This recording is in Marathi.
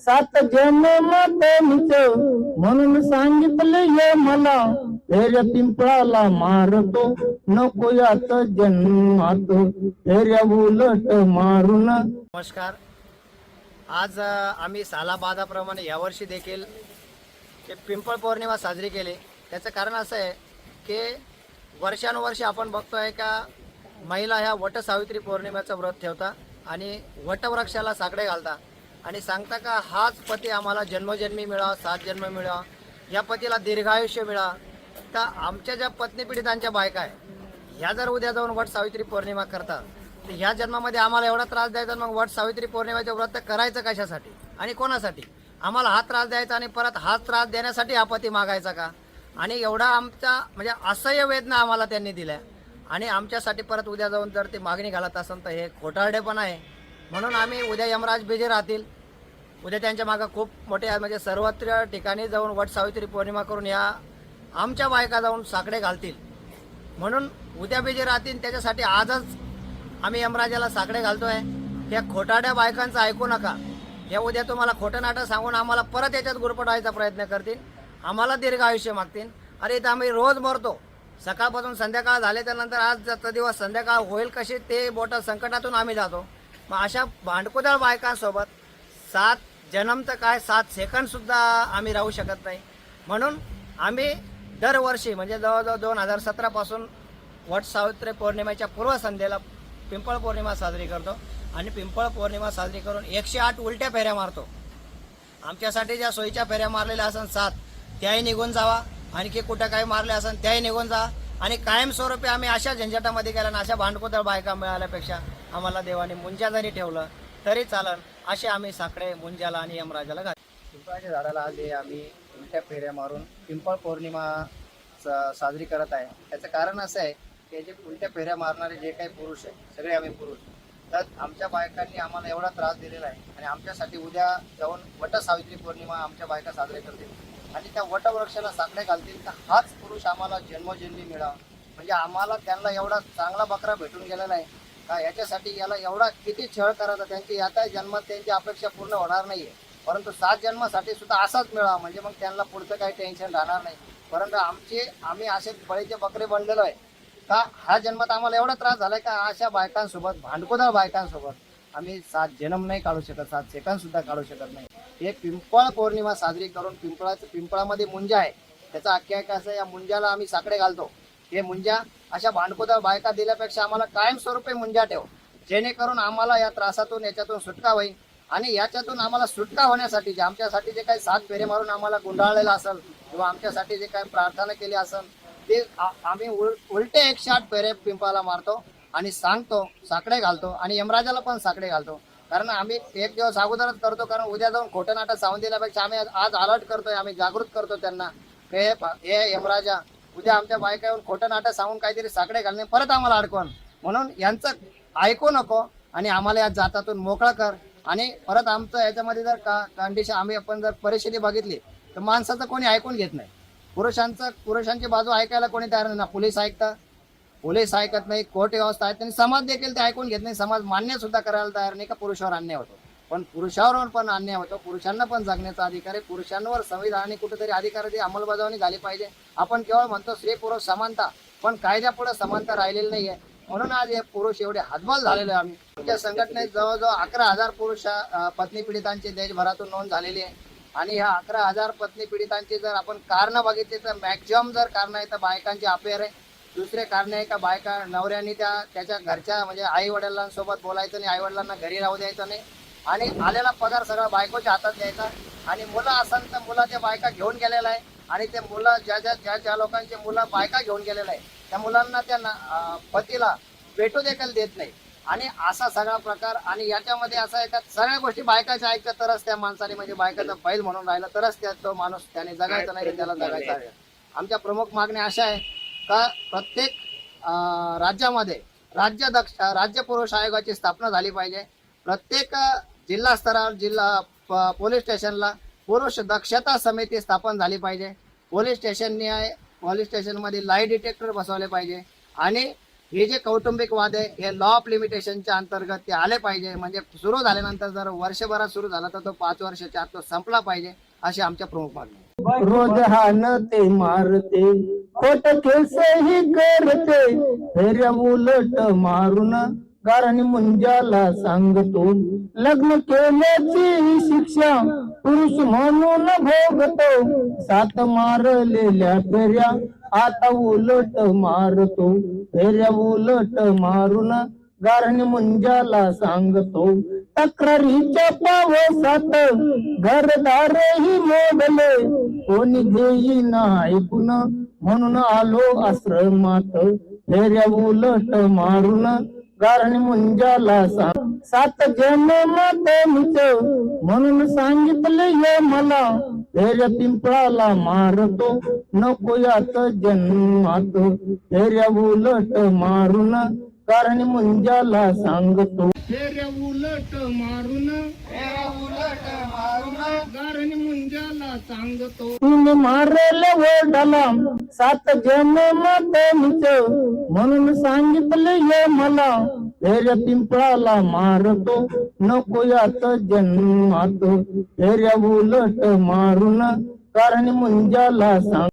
सात जन्म त्यांच म्हणून सांगितले ये मला. फेऱ्या पिंपळाला मारतो. नको यात जन्मात. फेऱ्या उलट मारून. नमस्कार. आज आम्ही सालाबादाप्रमाणे यावर्षी देखील ते पिंपळ पौर्णिमा साजरी केली. त्याचं कारण असं आहे की वर्षानुवर्षी आपण बघतोय का महिला ह्या वटसावित्री पौर्णिमेचं व्रत ठेवता आणि वटवृक्षाला साकडे घालता. आणि सांगता का हाच पती आम्हाला जन्मजन्मी मिळावा सात जन्म मिळावा या पतीला दीर्घायुष्य मिळा. तर आमच्या ज्या पत्नी पीडितांच्या बायका आहे ह्या जर उद्या जाऊन वट सावित्री पौर्णिमा करतात तर ह्या जन्मामध्ये आम्हाला एवढा त्रास द्यायचा मग वट सावित्री पौर्णिमेचं व्रत करायचं कशासाठी आणि कोणासाठी? आम्हाला हा त्रास द्यायचा आणि परत हाच त्रास देण्यासाठी हा पती मागायचा का? आणि एवढा आमचा म्हणजे असह्य वेदना आम्हाला त्यांनी दिल्या. आणि आमच्यासाठी परत उद्या जाऊन जर ती मागणी घालत असेल तर हे खोटारडेपण आहे. म्हणून आम्ही उद्या यमराज बिजे राहतील. उद्या त्यांच्या मागं खूप मोठे म्हणजे सर्वत्र ठिकाणी जाऊन वट सावित्री पौर्णिमा करून या आमच्या बायका जाऊन साकडे घालतील. म्हणून उद्या बी जे राहतील त्याच्यासाठी आजच आम्ही यमराजाला साकडे घालतोय. या खोटाड्या बायकांचं ऐकू नका. या उद्या तुम्हाला खोटं नाटं सांगून आम्हाला परत याच्यात गुरपटायचा प्रयत्न करतील. आम्हाला दीर्घ आयुष्य मागतील. अरे इथं आम्ही रोज मरतो. सकाळपासून संध्याकाळ झाले त्यानंतर आज जाता दिवस संध्याकाळ होईल कशी ते बोट संकटातून आम्ही जातो. मग अशा भांडकुदळ बायकांसोबत सात जन्म तर काय सात सेकंदसुद्धा आम्ही राहू शकत नाही. म्हणून आम्ही दरवर्षी म्हणजे जवळजवळ दोन हजार सतरापासून वट सावित्री पौर्णिमेच्या पूर्वसंध्येला पिंपळ पौर्णिमा साजरी करतो आणि पिंपळ पौर्णिमा साजरी करून एकशे आठ उलट्या फेऱ्या मारतो. आमच्यासाठी ज्या सोयीच्या फेऱ्या मारलेल्या असन सात त्याही निघून जावा. आणखी कुठं काही मारले असन त्याही निघून जा. आणि कायमस्वरूपी आम्ही अशा झंझटामध्ये गेल्या आणि अशा भांडकोदळ बायका मिळाल्यापेक्षा आम्हाला देवाने मुंजा जरी ठेवलं तरी चालन. असे आम्ही साखळे मुंजाला आणि यमराजाला घात पिंपळाच्या झाडाला आज हे आम्ही उलट्या फेऱ्या मारून पिंपळ पौर्णिमा स- साजरी करत आहे. त्याचं कारण असं आहे की जे उलट्या फेऱ्या मारणारे जे काही पुरुष आहे सगळे आम्ही पुरुष. तर आमच्या बायकांनी आम्हाला एवढा त्रास दिलेला आहे आणि आमच्यासाठी उद्या जाऊन वट सावित्री पौर्णिमा आमच्या बायका साजरे करतील. आणि त्या वटवृक्षाला साखळे घालतील तर हाच पुरुष आम्हाला जन्मजन्मी मिळावा. म्हणजे आम्हाला त्यांना एवढा चांगला बकरा भेटून गेलेला आहे. याच्यासाठी याला एवढा किती छळ करायचा त्यांची? आता जन्मात त्यांची अपेक्षा पूर्ण होणार नाहीये. परंतु सात जन्मासाठी सुद्धा असाच मिळावा म्हणजे मग त्यांना पुढचं काही टेन्शन राहणार नाही. परंतु आमचे आम्ही असे बळीचे बकरे बनलेलो आहे. का? हा जन्मात आम्हाला एवढा त्रास झालाय का? अशा बायकांसोबत भांडकोदार बायकांसोबत आम्ही सात जन्म नाही काढू शकत सात सेकंद सुद्धा काढू शकत नाही. हे पिंपळ पौर्णिमा साजरी करून पिंपळाचं पिंपळामध्ये मुंजा आहे. त्याचा आख्याय असं या मुंजाला आम्ही साकडे घालतो. हे मुंजा अशा भांडकोदार बायका दिल्यापेक्षा आम्हाला कायमस्वरूपी मुंजा ठेव. जेणेकरून आम्हाला या त्रासातून याच्यातून सुटका होईल. आणि याच्यातून आम्हाला सुटका होण्यासाठी जे आमच्यासाठी जे काही सात फेरे मारून आम्हाला गुंडाळलेलं असेल किंवा आमच्यासाठी जे काही प्रार्थना केली असेल ते आम्ही उल उलटे एकशे आठ फेरे पिंपाला मारतो आणि सांगतो साकडे घालतो आणि यमराजाला पण साकडे घालतो. कारण आम्ही एक दिवस अगोदरच करतो कारण उद्या जाऊन खोटं नाटक सांगून दिल्यापेक्षा आम्ही आज- अलर्ट करतोय आम्ही जागृत करतो त्यांना. हे हे यमराजा उद्या आमच्या बायका येऊन खोटं नाटक सांगून काहीतरी साकडे घालणे परत आम्हाला अडकवण. म्हणून यांचं ऐकू नको आणि आम्हाला या जातातून मोकळा कर. आणि परत आमचं याच्यामध्ये जर का कंडिशन आम्ही आपण जर परिस्थिती बघितली तर माणसाचं कोणी ऐकून घेत नाही. पुरुषांचं पुरुषांची बाजू ऐकायला कोणी तयार नाही. ना पोलीस ऐकतात पोलीस ऐकत नाही कोर्ट व्यवस्था आहेत आणि समाज देखील ते ऐकून घेत नाही. समाज मान्य सुद्धा करायला तयार नाही का? पुरुषावर अन्याय होतो. पण पुरुषावर पण अन्याय होतो. पुरुषांना पण जगण्याचा अधिकार आहे. पुरुषांवर संविधानाने कुठेतरी अधिकाराची अंमलबजावणी झाली पाहिजे. आपण केवळ म्हणतो स्त्री पुरुष समानता पण कायद्यापुढे समानता राहिलेली नाही आहे म्हणून आज हे पुरुष एवढे हातबल झालेले आहे आम्ही. आमच्या संघटनेत जवळजवळ अकरा हजार पुरुष पत्नी पीडितांची देशभरातून नोंद झालेली आहे. आणि ह्या अकरा हजार पत्नी पीडितांची जर आपण कारणं बघितली तर मॅक्झिमम जर कारण आहे तर बायकांची अफेअर आहे. दुसरे कारण आहे का बायका नवऱ्याने त्या त्याच्या घरच्या म्हणजे आई वडिलांसोबत बोलायचं नाही आई वडिलांना घरी राहू द्यायचं नाही. आणि आलेला पगार सगळा बायकोच्या हातात द्यायचा. आणि मुलं असेल तर मुलाच्या बायका घेऊन गेलेला आहे. आणि ते मुलं ज्या ज्या ज्या ज्या लोकांचे मुलं बायका घेऊन गेलेलं आहे त्या मुलांना त्या पतीला भेटू देखील देत नाही. आणि असा सगळा प्रकार आणि याच्यामध्ये असं आहे का सगळ्या गोष्टी बायकाच्या ऐकतात तरच त्या माणसाने म्हणजे बायकाचा बैल म्हणून राहिला तरच त्या तो माणूस त्याने जगायचा नाही त्याला जगायचा आहे. आमच्या प्रमुख मागण्या अशा आहे का प्रत्येक राज्यामध्ये राज्य दक्ष राज्य पुरुष आयोगाची स्थापना झाली पाहिजे. प्रत्येक जिल्हा स्तरावर जिल्हा पोलीस स्टेशनला पुरुष दक्षता समिती स्थापन झाली पाहिजे. पोलीस स्टेशनने आहे पोलीस स्टेशनमध्ये लाइट डिटेक्टर बसवले पाहिजे. आणि हे जे कौटुंबिक वाद आहे हे लॉ ऑफ लिमिटेशनच्या अंतर्गत ते आले पाहिजे. म्हणजे सुरू झाल्यानंतर जर वर्षभरात सुरू झाला तर तो पाच वर्षाच्या आत तो संपला पाहिजे अशी आमच्या प्रमुख मागणी रोज हानते मारते खोट केसही करते. फेऱ्या उलट मारून कारण मुंजाला सांगतो लग्न केल्याची शिक्षा पुरुष म्हणून भोगतो. सात मारलेल्या फेऱ्या आता उलट मारतो. फेऱ्या उलट मारून गारणी मुंजाला सांगतो तक्रारीच्या पावसात घरदारही मोडले. कोणी घेई ना ऐकून म्हणून आलो आश्रमात. फेऱ्या उलट मारून कारण मुंजाला सा सात जन्मात मुच म्हणून सांगितले हे मला. फेऱ्या पिंपळाला मारतो. नको यात जन्मात. फेऱ्या उलट मारून कारण मुंजाला सांगतो. फेऱ्या उलट मारून कारण मुंजाला सांगतो. तुम्ही मारेल ओढला सात जन्मात मीच म्हणून सांगितले ये मला फेऱ्या पिंपळाला मारतो नको यात जन्मात. फेऱ्या उलट मारून कारण मुंजाला सांग